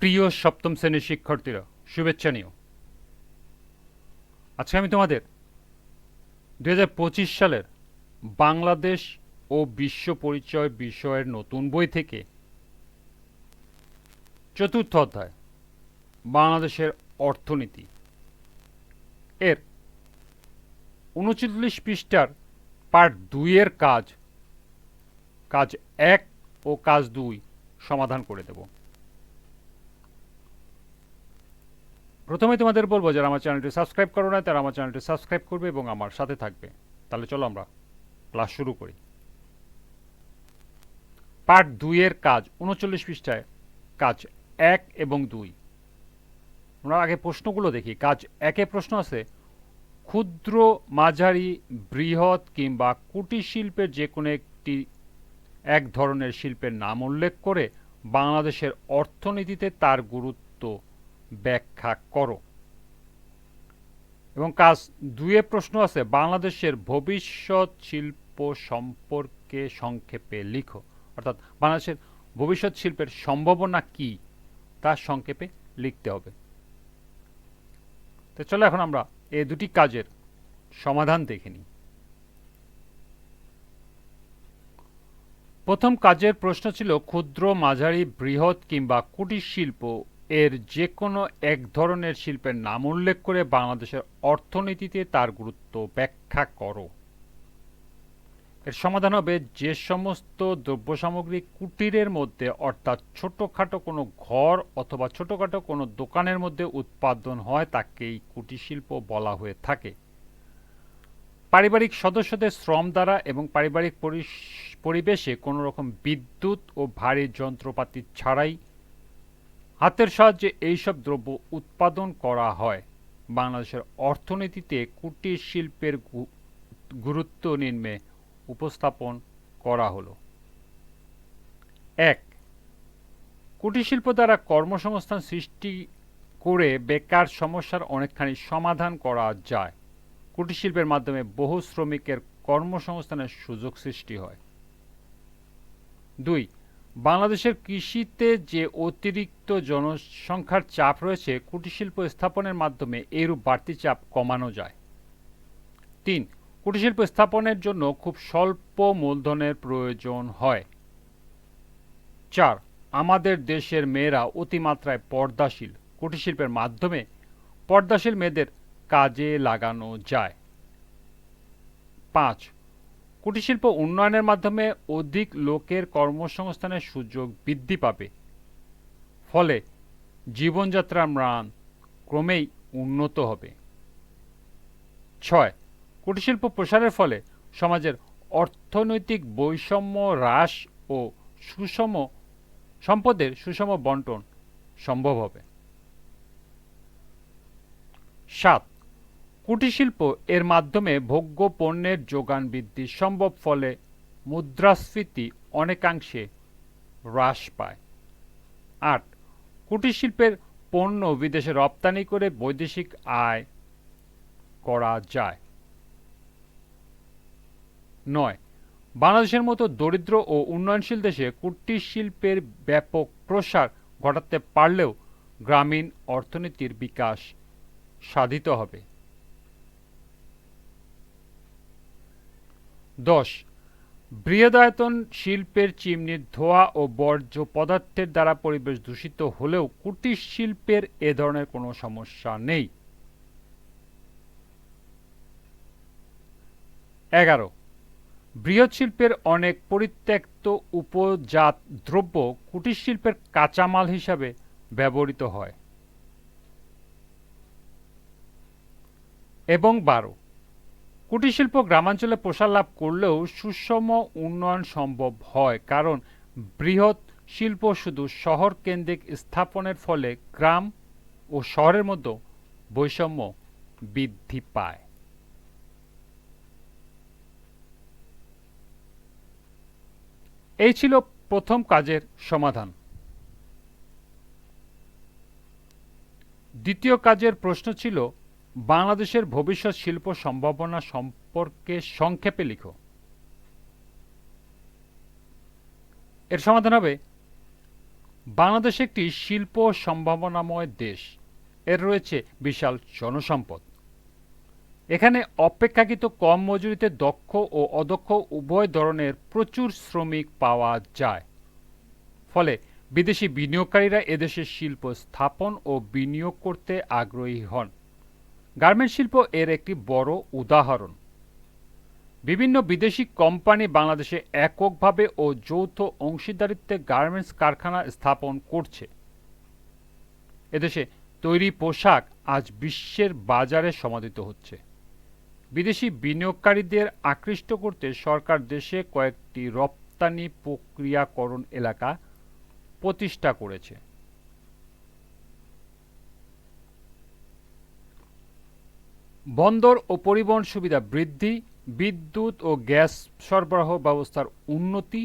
প্রিয় সপ্তম শ্রেণির শিক্ষার্থীরা, শুভেচ্ছা নিও। আজকে আমি তোমাদের দু হাজার পঁচিশ সালের বাংলাদেশ ও বিশ্ব পরিচয় বিষয়ের নতুন বই থেকে চতুর্থ অধ্যায়, বাংলাদেশের অর্থনীতি। এর উনচল্লিশ পৃষ্ঠার পার্ট দুইয়ের কাজ কাজ এক ও কাজ দুই সমাধান করে দেব। প্রথমে তোমাদের বলব, যারা আমার চ্যানেলটি সাবস্ক্রাইব করো না, তারা আমার চ্যানেলটি সাবস্ক্রাইব করবে এবং আমার সাথে থাকবে। তাহলে চলো আমরা ক্লাস শুরু করি। পার্ট দুইয়ের কাজ, উনচল্লিশ পৃষ্ঠায় কাজ এক এবং দুই। আমরা আগে প্রশ্নগুলো দেখি। কাজ একে প্রশ্ন আছে, ক্ষুদ্র, মাঝারি, বৃহৎ কিংবা কুটির শিল্পের যে কোনো একটি এক ধরনের শিল্পের নাম উল্লেখ করে বাংলাদেশের অর্থনীতিতে তার গুরুত্ব ব্যাখ্যা করো। এবং কাজ দুয়ে প্রশ্ন আছে, বাংলাদেশের ভবিষ্যৎ শিল্প সম্পর্কে সংক্ষেপে লিখো। অর্থাৎ বাংলাদেশের ভবিষ্যৎ শিল্পের সম্ভাবনা কি, তা সংক্ষেপে লিখতে হবে। তো চলো এখন আমরা এই দুটি কাজের সমাধান দেখে নিই। প্রথম কাজের প্রশ্ন ছিল, ক্ষুদ্র মাঝারি বৃহৎ কিংবা কুটির শিল্প এর যে কোনো এক ধরনের শিল্পের নাম উল্লেখ করে বাংলাদেশের অর্থনীতিতে তার গুরুত্ব ব্যাখ্যা করো। এর সমাধান হবে যে সমস্ত দ্রব্য সামগ্রী কুটিরের মধ্যে, অর্থাৎ ছোটোখাটো কোনো ঘর অথবা ছোটোখাটো কোনো দোকানের মধ্যে উৎপাদন হয়, তাকেই কুটির শিল্প বলা হয়ে থাকে। পারিবারিক সদস্যদের শ্রম দ্বারা এবং পারিবারিক পরিবেশে কোনো রকম বিদ্যুৎ ও ভারী যন্ত্রপাতি ছাড়াই হাতের সাহায্যে এইসব দ্রব্য উৎপাদন করা হয়। বাংলাদেশের অর্থনীতিতে কুটির শিল্পের গুরুত্ব নিম্নে উপস্থাপন করা হলো। এক, কুটির শিল্প দ্বারা কর্মসংস্থান সৃষ্টি করে বেকার সমস্যার অনেকখানি সমাধান করা যায়। কুটির শিল্পের মাধ্যমে বহু শ্রমিকের কর্মসংস্থানের সুযোগ সৃষ্টি হয়। দুই বাংলাদেশের কৃষিতে যে অতিরিক্ত জনসংখ্যার চাপ রয়েছে কুটির শিল্প স্থাপনের মাধ্যমে এরূপ বাড়তি চাপ কমানো যায়। তিন, কুটিরশিল্প স্থাপনের জন্য খুব স্বল্প মূলধনের প্রয়োজন হয়। চার, আমাদের দেশের মেয়েরা অতিমাত্রায় পর্দাশীল। কুটিরশিল্পের মাধ্যমে পর্দাশীল মেয়েদের কাজে লাগানো যায়। পাঁচ কুটিরশিল্প উন্নয়নের মাধ্যমে অধিক লোকের কর্মসংস্থানের সুযোগ বৃদ্ধি পাবে। ফলে জীবনযাত্রার মান ক্রমেই উন্নত হবে। ছয়, কুটিরশিল্প প্রসারের ফলে সমাজের অর্থনৈতিক বৈষম্য হ্রাস ও সুষম সম্পদের সুষম বন্টন সম্ভব হবে। সাত কুটিরশিল্প এর মাধ্যমে ভোগ্য পণ্যের যোগান বৃদ্ধি সম্ভব, ফলে মুদ্রাস্ফীতি অনেকাংশে হ্রাস পায়। আট কুটির শিল্পের পণ্য বিদেশে রপ্তানি করে বৈদেশিক আয় করা যায়। নয়, বাংলাদেশের মতো দরিদ্র ও উন্নয়নশীল দেশে কুটির শিল্পের ব্যাপক প্রসার ঘটাতে পারলেও গ্রামীণ অর্থনীতির বিকাশ সাধিত হবে। দশ। বৃহদায়তন শিল্পের চিমনির ধোয়া ও বর্জ্য পদার্থের দ্বারা পরিবেশ দূষিত হলেও কুটির শিল্পের এ ধরনের কোনো সমস্যা নেই। এগারো। বৃহৎ শিল্পের অনেক পরিত্যক্ত উপজাত দ্রব্য কুটির শিল্পের কাঁচামাল হিসাবে ব্যবহৃত হয়। এবং বারো। কুটির শিল্প গ্রামাঞ্চলে প্রসার লাভ করলেও সুষম উন্নয়ন সম্ভব হয়, কারণ বৃহৎ শিল্প শুধু শহর কেন্দ্রিক স্থাপনের ফলে গ্রাম ও শহরের মধ্যে বৈষম্য বৃদ্ধি পায়। এই ছিল প্রথম কাজের সমাধান। দ্বিতীয় কাজের প্রশ্ন ছিল বাংলাদেশের ভবিষ্যৎ শিল্প সম্ভাবনা সম্পর্কে সংক্ষেপে লিখো। এর সমাধান হবে, বাংলাদেশ একটি শিল্প সম্ভাবনাময় দেশ। এর রয়েছে বিশাল জনসম্পদ। এখানে অপেক্ষাকৃত কম মজুরিতে দক্ষ ও অদক্ষ উভয় ধরনের প্রচুর শ্রমিক পাওয়া যায়। ফলে বিদেশি বিনিয়োগকারীরা এদেশের শিল্প স্থাপন ও বিনিয়োগ করতে আগ্রহী হন। গার্মেন্ট শিল্প এর একটি বড় উদাহরণ। বিভিন্ন বিদেশি কোম্পানি বাংলাদেশে এককভাবে ও যৌথ অংশীদারিত্বে গার্মেন্টস কারখানা স্থাপন করছে। এদেশে তৈরি পোশাক আজ বিশ্বের বাজারে সমাদিত হচ্ছে। বিদেশি বিনিয়োগকারীদের আকৃষ্ট করতে সরকার দেশে কয়েকটি রপ্তানি প্রক্রিয়াকরণ এলাকা প্রতিষ্ঠা করেছে। বন্দর ও পরিবহন সুবিধা বৃদ্ধি, বিদ্যুৎ ও গ্যাস সরবরাহ ব্যবস্থার উন্নতি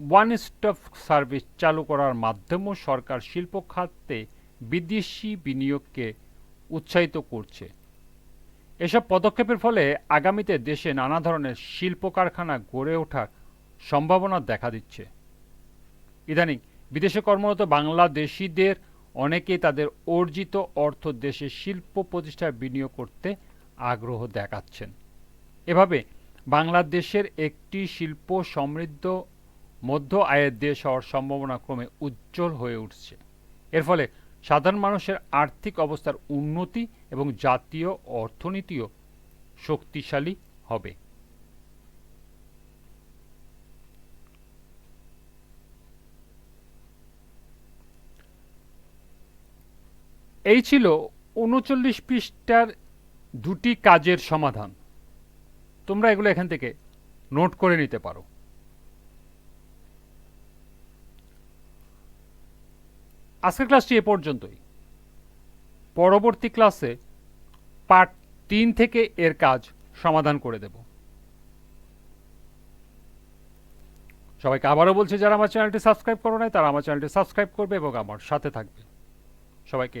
ওয়ান স্টপ সার্ভিস চালু করার মাধ্যমেও সরকার শিল্প খাতে বিদেশি বিনিয়োগকে উৎসাহিত করছে। এসব পদক্ষেপের ফলে আগামীতে দেশে নানা ধরনের শিল্প কারখানা গড়ে ওঠার সম্ভাবনা দেখা দিচ্ছে। ইদানিং বিদেশে কর্মরত বাংলাদেশিদের অনেকেই তাদের অর্জিত অর্থ দেশে শিল্প প্রতিষ্ঠায় বিনিয়োগ করতে আগ্রহ দেখাচ্ছেন। এভাবে বাংলাদেশের একটি শিল্প সমৃদ্ধ মধ্য আয়ের দেশ হওয়ার সম্ভাবনা ক্রমে উজ্জ্বল হয়ে উঠছে। এর ফলে সাধারণ মানুষের আর্থিক অবস্থার উন্নতি এবং জাতীয় অর্থনীতিও শক্তিশালী হবে। এই ছিল উনচল্লিশ পৃষ্ঠার দুটি কাজের সমাধান। তোমরা এগুলো এখান থেকে নোট করে নিতে পারো। আজকের ক্লাসটি এ পর্যন্তই। পরবর্তী ক্লাসে পার্ট তিন থেকে এর কাজ সমাধান করে দেব। সবাইকে আবারও বলছি, যারা আমার চ্যানেলটি সাবস্ক্রাইব করো নাই, তারা আমার চ্যানেলটি সাবস্ক্রাইব করবে এবং আমার সাথে থাকবে। সবাইকে